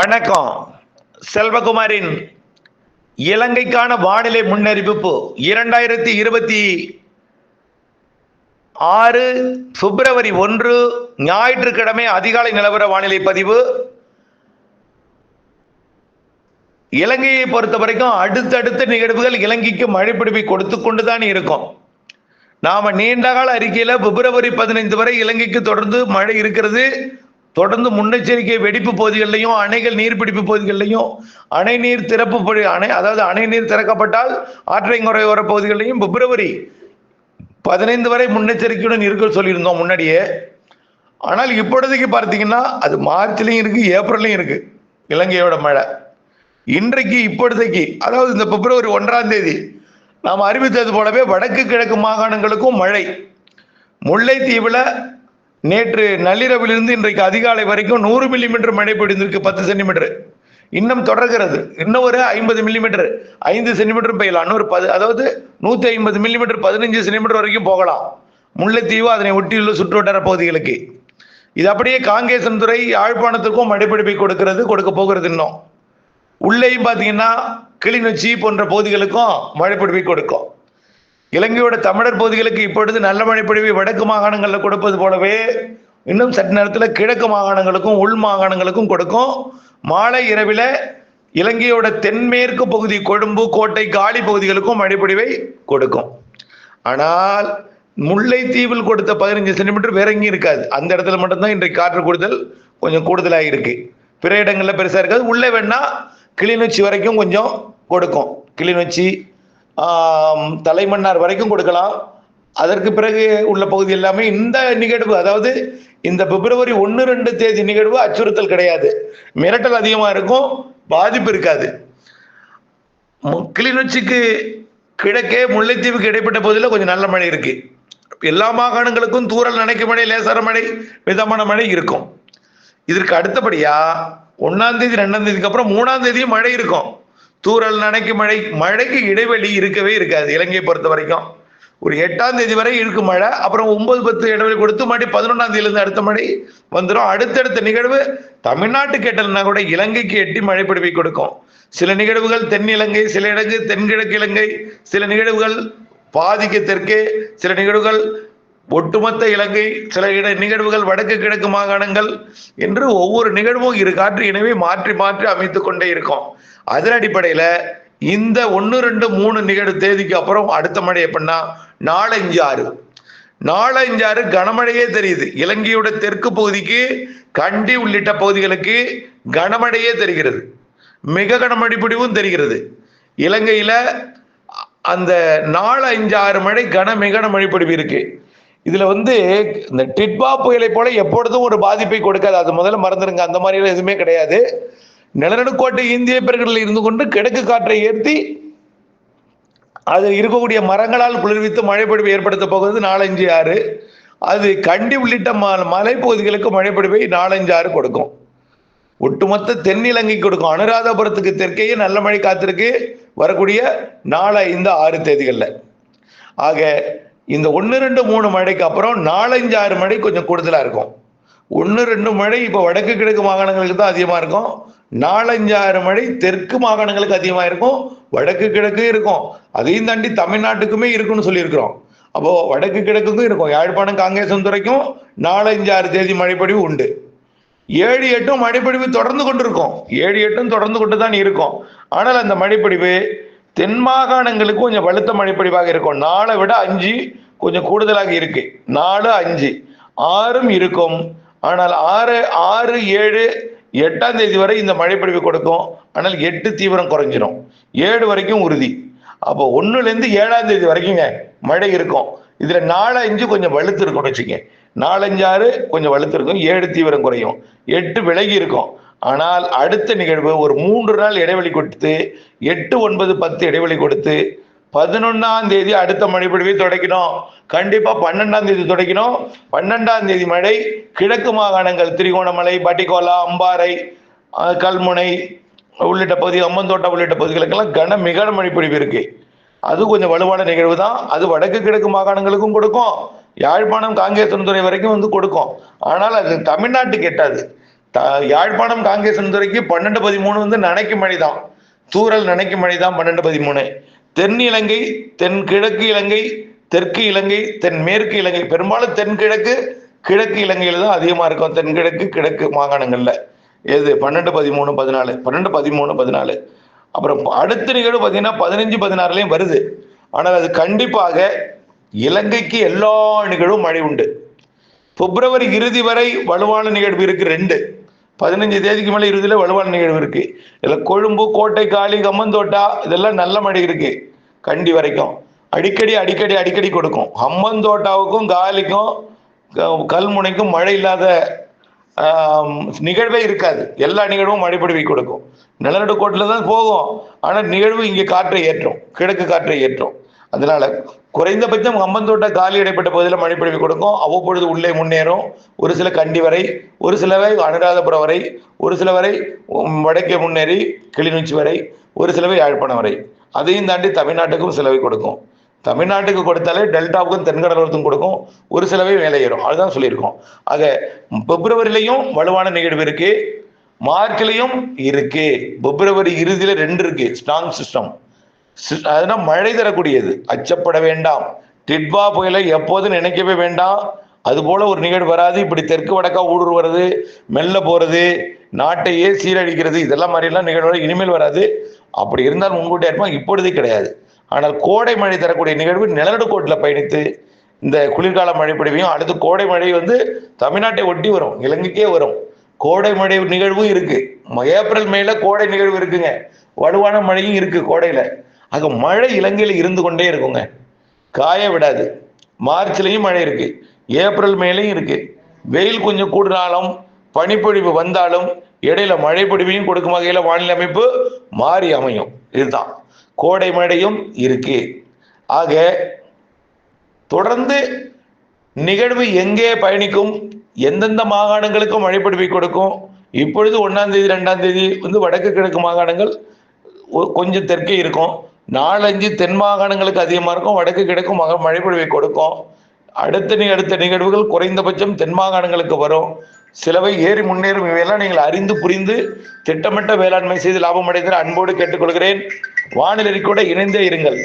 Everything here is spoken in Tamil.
வணக்கம். செல்வகுமாரின் இலங்கைக்கான வானிலை முன்னறிவிப்பு. இரண்டாயிரத்தி இருபத்தி ஆறு பிப்ரவரி ஒன்று ஞாயிற்றுக்கிழமை அதிகாலை நிலவர வானிலை பதிவு. இலங்கையை பொறுத்த வரைக்கும் அடுத்தடுத்த நிகழ்வுகள் இலங்கைக்கு மழை பிடிப்பை கொடுத்து கொண்டுதான் இருக்கும். நாம நீண்ட கால அறிக்கையில பிப்ரவரி பதினைந்து வரை இலங்கைக்கு தொடர்ந்து மழை இருக்கிறது. தொடர்ந்து முன்னெச்சரிக்கை வெடிப்பு பகுதிகளிலையும் அணைகள் நீர்பிடிப்பு பகுதிகளிலையும் அணை நீர் திறப்பு படி- அணை அதாவது அணை நீர் திறக்கப்பட்டால் ஆற்றைங்குறையோர பகுதிகளிலையும் பிப்ரவரி பதினைந்து வரை முன்னெச்சரிக்கையுடன் இருக்க சொல்லியிருந்தோம் முன்னாடியே. ஆனால் இப்பொழுதைக்கு பார்த்தீங்கன்னா அது மார்ச்லையும் இருக்கு ஏப்ரல்லையும் இருக்கு இலங்கையோட மழை. இன்றைக்கு இப்பொழுதைக்கு அதாவது இந்த பிப்ரவரி ஒன்றாம் தேதி நாம் அறிவித்தது போலவே வடக்கு கிழக்கு மாகாணங்களுக்கும் மழை. முல்லைத்தீவில் நேற்று நள்ளிரவிலிருந்து இன்றைக்கு அதிகாலை வரைக்கும் நூறு மில்லிமீட்டர் மழை பொழிந்திருக்கு பத்து சென்டிமீட்டர் இன்னும் தொடர்கிறது. இன்னும் ஒரு ஐம்பது மில்லிமீட்டர் ஐந்து சென்டிமீட்டர் பெய்யலாம். இன்னொரு பது அதாவது நூற்றி ஐம்பது மில்லிமீட்டர் பதினஞ்சு சென்டிமீட்டர் வரைக்கும் போகலாம். முல்லைத்தீவு அதனை ஒட்டியுள்ள சுற்றுவட்டார பகுதிகளுக்கு. இது அப்படியே காங்கேசன்துறை யாழ்ப்பாணத்துக்கும் மழைப்பிடிப்பை கொடுக்கிறது கொடுக்க போகிறது இன்னும். உள்ளேயும் பார்த்தீங்கன்னா கிளிநொச்சி போன்ற பகுதிகளுக்கும் மழைப்பிடிப்பை கொடுக்கும். இலங்கையோட தமிழர் பகுதிகளுக்கு இப்பொழுது நல்ல மழைப்பொழிவை வடக்கு மாகாணங்களில் கொடுப்பது போலவே இன்னும் சற்று நேரத்தில் கிழக்கு மாகாணங்களுக்கும் உள் மாகாணங்களுக்கும் கொடுக்கும். மாலை இரவில் இலங்கையோட தென்மேற்கு பகுதி கொழும்பு கோட்டை காலி பகுதிகளுக்கும் மழைப்பொழிவை கொடுக்கும். ஆனால் முல்லைத்தீவில் கொடுத்த பதினஞ்சு சென்டிமீட்டர் வேற எங்கேயும் இருக்காது. அந்த இடத்துல மட்டும்தான் இன்றைக்கு காற்று கூடுதல் கொஞ்சம் கூடுதலாக இருக்கு. பிற இடங்களில் பெருசாக இருக்காது. உள்ளே வேணா கிளிநொச்சி வரைக்கும் கொஞ்சம் கொடுக்கும். கிளிநொச்சி தலைமன்னார் வரைக்கும் கொடுக்கலாம். அதற்கு பிறகு உள்ள பகுதி எல்லாமே இந்த நிகழ்வு அதாவது இந்த பிப்ரவரி ஒன்று ரெண்டு தேதி நிகழ்வு அச்சுறுத்தல் கிடையாது. மிரட்டல் அதிகமாக இருக்கும் பாதிப்பு இருக்காது. கிளிநொச்சிக்கு கிழக்கே முல்லைத்தீவுக்கு இடைப்பட்ட பகுதியில் கொஞ்சம் நல்ல மழை இருக்கு. எல்லா மாகாணங்களுக்கும் தூரல் நினைக்கும் மழை லேசார மழை மிதமான மழை இருக்கும். இதற்கு அடுத்தபடியா ஒன்னாம் தேதி ரெண்டாம் தேதிக்கு அப்புறம் மூணாம் தேதியும் மழை இருக்கும். தூரல் நனைக்கு மழை மழைக்கு இடைவெளி இருக்கவே இருக்காது இலங்கையை பொறுத்த வரைக்கும். ஒரு எட்டாம் தேதி வரை இருக்கும் மழை அப்புறம் ஒன்பது பத்து இடைவெளி கொடுத்து மறுபடி பதினொன்றாம் தேதியிலிருந்து அடுத்த மழை வந்துடும் அடுத்தடுத்த நிகழ்வு தமிழ்நாட்டு கேட்டல்னா கூட இலங்கைக்கு எட்டி மழை பிடிப்பை கொடுக்கும். சில நிகழ்வுகள் தென் இலங்கை சில இடங்கு தென்கிழக்கு இலங்கை சில நிகழ்வுகள் பாதிக்கு தெற்கே சில நிகழ்வுகள் ஒட்டுமொத்த இலங்கை சில இட நிகழ்வுகள் வடக்கு கிழக்கு மாகாணங்கள் என்று ஒவ்வொரு நிகழ்வும் இரு காற்று எனவே மாற்றி மாற்றி அமைத்து கொண்டே இருக்கும். அதன் அடிப்படையில் இந்த ஒன்று ரெண்டு மூணு நிகழ்வு தேதிக்கு அப்புறம் அடுத்த மழை எப்படின்னா நாலஞ்சு ஆறு. நாலஞ்சு ஆறு கனமழையே தெரியுது. இலங்கையோட தெற்கு பகுதிக்கு கண்டி உள்ளிட்ட பகுதிகளுக்கு கனமழையே தெரிகிறது. மிக கனமழை பிடிவும் தெரிகிறது. இலங்கையில் அந்த நாலு அஞ்சு ஆறு மழை கன மிக மழை பிடிவு இருக்கு. இதுல வந்து இந்த டிட்பா புயலை போல எப்பொழுதும் ஒரு பாதிப்பை கொடுக்காது. அது முதல்ல மறந்துருங்க. அந்த மாதிரி எதுவுமே கிடையாது. நிலநடுக்கோட்டை இந்திய பெருங்கடலில் இருந்து கொண்டு கிழக்கு காற்றை ஏற்றி அதில் இருக்கக்கூடிய மரங்களால் குளிர்வித்து மழைப்பொழிவு ஏற்படுத்த போகிறது நாலஞ்சு ஆறு. அது கண்டி உள்ளிட்ட ம மலைப்பகுதிகளுக்கு மழைப்பொழிவை நாலஞ்சு ஆறு கொடுக்கும். ஒட்டுமொத்த தென்னிலங்கை கொடுக்கும். அனுராதபுரத்துக்கு தெற்கேயே நல்ல மழை காத்திருக்கு. வரக்கூடிய நாலு ஐந்து ஆறு தேதிகளில். ஆக இந்த ஒன்று ரெண்டு மூணு மழைக்கு அப்புறம் நாலஞ்சு ஆறு மழை கொஞ்சம் கூடுதலாக இருக்கும். ஒன்று ரெண்டு மழை இப்போ வடக்கு கிழக்கு மாகாணங்களுக்கு தான் அதிகமாக இருக்கும். நாலஞ்சாயிரம் மழை தெற்கு மாகாணங்களுக்கு அதிகமாக இருக்கும் வடக்கு கிழக்கு இருக்கும். அதையும் தாண்டி தமிழ்நாட்டுக்குமே இருக்குன்னு சொல்லியிருக்கிறோம். அப்போ வடக்கு கிழக்குக்கும் இருக்கும். யாழ்ப்பாணம் காங்கேசந்துறைக்கும் நாலஞ்சு ஆறு தேதி மழைப்பொழிவு உண்டு. ஏழு எட்டும் மழைப்பொழிவு தொடர்ந்து கொண்டிருக்கும். ஏழு எட்டும் தொடர்ந்து கொண்டு தான் இருக்கும். ஆனால் அந்த மழைப்பொழிவு தென் மாகாணங்களுக்கு கொஞ்சம் வலுத்த மழைப்பொழிவாக இருக்கும். நாளை விட அஞ்சு கொஞ்சம் கூடுதலாக இருக்கு. நாலு அஞ்சு. ஆறும் இருக்கும். ஆனால் ஆறு ஆறு ஏழு எட்டாம் தேதி வரை இந்த மழைப்பொழிவு கொடுக்கும். ஆனால் எட்டு தீவிரம் குறைஞ்சிரும். ஏழு வரைக்கும் உறுதி. அப்போ ஒன்றுலேருந்து ஏழாம் தேதி வரைக்குங்க மழை இருக்கும். இதில் நாலு அஞ்சு கொஞ்சம் வலுத்து இருக்கும்னு வச்சுங்க நாலஞ்சாறு கொஞ்சம் வலுத்து இருக்கும். ஏழு தீவிரம் குறையும். எட்டு விலகி இருக்கும். ஆனால் அடுத்த நிகழ்வு ஒரு மூன்று நாள் இடைவெளி கொடுத்து எட்டு ஒன்பது பத்து இடைவெளி கொடுத்து பதினொன்னாம் தேதி அடுத்த மழை பொழிவை தொடக்கணும் கண்டிப்பா பன்னெண்டாம் தேதி தொடக்கணும் பன்னெண்டாம் தேதி மழை கிழக்கு மாகாணங்கள் திரிகோணமலை பட்டிக்கோலா அம்பாறை கல்முனை உள்ளிட்ட பகுதி அம்மந்தோட்டம் உள்ளிட்ட பகுதிகளுக்கெல்லாம் கன மிக மழை பொழிவு இருக்கு. அது கொஞ்சம் வலுவான நிகழ்வு தான். அது வடக்கு கிழக்கு மாகாணங்களுக்கும் கொடுக்கும். யாழ்ப்பாணம் காங்கேசன்துறை வரைக்கும் வந்து கொடுக்கும். ஆனால் அது தமிழ்நாட்டுக்கு எட்டாது. த- யாழ்ப்பாணம் காங்கேசன் துறைக்கு பன்னெண்டு பதிமூணு வந்து நனைக்கு மழை தான். தூரல் நனைக்கு மழை தான் பன்னெண்டு பதிமூணு. தென் இலங்கை தென்கிழக்கு இலங்கை தெற்கு இலங்கை தென் மேற்கு இலங்கை. பெரும்பாலும் தென்கிழக்கு கிழக்கு இலங்கையில் தான் அதிகமாக இருக்கும். தென்கிழக்கு கிழக்கு மாகாணங்களில். எது? பன்னெண்டு பதிமூணு பதினாலு. பன்னெண்டு பதிமூணு பதினாலு. அப்புறம் அடுத்த நிகழ்வு பார்த்தீங்கன்னா பதினஞ்சு பதினாறுலையும் வருது. ஆனால் அது கண்டிப்பாக இலங்கைக்கு எல்லா நிகழ்வும் மழை உண்டு. பிப்ரவரி இறுதி வரை வலுவான நிகழ்வு இருக்கு ரெண்டு. பதினஞ்சு தேதிக்கு மேலே இருபதுல வலுவான நிகழ்வு இருக்கு. இதில் கொழும்பு கோட்டை காளி கம்மந்தோட்டா இதெல்லாம் நல்ல மழை இருக்கு. கண்டி வரைக்கும். அடிக்கடி அடிக்கடி அடிக்கடி கொடுக்கும். ஹம்மந்தோட்டாவுக்கும் காலிக்கும் க- கல்முனைக்கும் மழை இல்லாத நிகழ்வே இருக்காது. எல்லா நிகழ்வும் மழைப்படுவி கொடுக்கும். நிலநடுக்கோட்டில் தான் போகும். ஆனால் நிகழ்வு இங்கே காற்றை ஏற்றும். கிழக்கு காற்றை ஏற்றும். அதனால குறைந்தபட்சம் கம்பந்தோட்ட காலி இடைப்பட்ட பகுதியில் மழைப்பொழிவு கொடுக்கும். அவ்வப்பொழுது உள்ளே முன்னேறும். ஒரு சில கண்டி வரை ஒரு சிலவை அனுராதபுரம் வரை ஒரு சில வரை வடக்கே முன்னேறி கிளிநொச்சி வரை ஒரு சிலவை யாழ்ப்பாணம் வரை. அதையும் தாண்டி தமிழ்நாட்டுக்கும் சிலவை கொடுக்கும். தமிழ்நாட்டுக்கு கொடுத்தாலே டெல்டாவுக்கும் தென்கடலோரத்துக்கும் கொடுக்கும். ஒரு சிலவே மேலே ஏறும். அதுதான் சொல்லியிருக்கோம். ஆக பிப்ரவரிலையும் வலுவான நிகழ்வு இருக்கு. மார்ச்லயும் இருக்கு. பிப்ரவரி இறுதியில ரெண்டு இருக்கு. ஸ்ட்ராங் சிஸ்டம் அதனால் மழை தரக்கூடியது. அச்சப்பட வேண்டாம். டிட்வா புயலை எப்போதும் நினைக்கவே வேண்டாம். அது போல ஒரு நிகழ்வு வராது. இப்படி தெற்கு வடக்கா ஊடுருவது மெல்ல போறது நாட்டையே சீரழிக்கிறது இதெல்லாம் மாதிரிலாம் நிகழ்வு இனிமேல் வராது. அப்படி இருந்தால் முன்கூட்டியே இருப்பான் இப்பொழுது கிடையாது. ஆனால் கோடை மழை தரக்கூடிய நிகழ்வு நிலநடுக்கோட்டில் பயணித்து இந்த குளிர்கால மழை பொழிவையும் அடுத்து கோடை மழை வந்து தமிழ்நாட்டை ஒட்டி வரும் இலங்கைக்கே வரும். கோடை மழை நிகழ்வும் இருக்கு. ஏப்ரல் மேல கோடை நிகழ்வு இருக்குங்க. வலுவான மழையும் இருக்கு கோடையில. ஆக மழை இலங்கையில் இருந்து கொண்டே இருக்குங்க. காய விடாது. மார்ச்லேயும் மழை இருக்கு. ஏப்ரல் மேலையும் இருக்கு. வெயில் கொஞ்சம் கூடினாலும் பனிப்பொழிவு வந்தாலும் இடையில மழை பொழிவையும் கொடுக்கும் வகையில் வானிலை அமைப்பு மாறி அமையும். இதுதான். கோடை மழையும் இருக்கு. ஆக தொடர்ந்து நிகழ்வு எங்கே பயணிக்கும் எந்தெந்த மாகாணங்களுக்கும் மழைப்பொழிவை கொடுக்கும் இப்பொழுது ஒன்றாம் தேதி ரெண்டாம் தேதி வந்து வடக்கு கிழக்கு மாகாணங்கள் ஒ- கொஞ்சம் தெற்கே இருக்கும். நாலஞ்சு தென் மாகாணங்களுக்கு அதிகமாக இருக்கும் வடக்கு கிழக்கும் மக மழைப்பொழிவை கொடுக்கும். அடுத்த நி- அடுத்த நிகழ்வுகள் குறைந்தபட்சம் தென் மாகாணங்களுக்கு வரும். சிலவை ஏறி முன்னேறும் இவையெல்லாம் நீங்கள் அறிந்து புரிந்து திட்டமிட்ட வேளாண்மை செய்து லாபம் அடைந்த அன்போடு கேட்டுக்கொள்கிறேன். வானிலை கூட இணைந்தே இருங்கள்.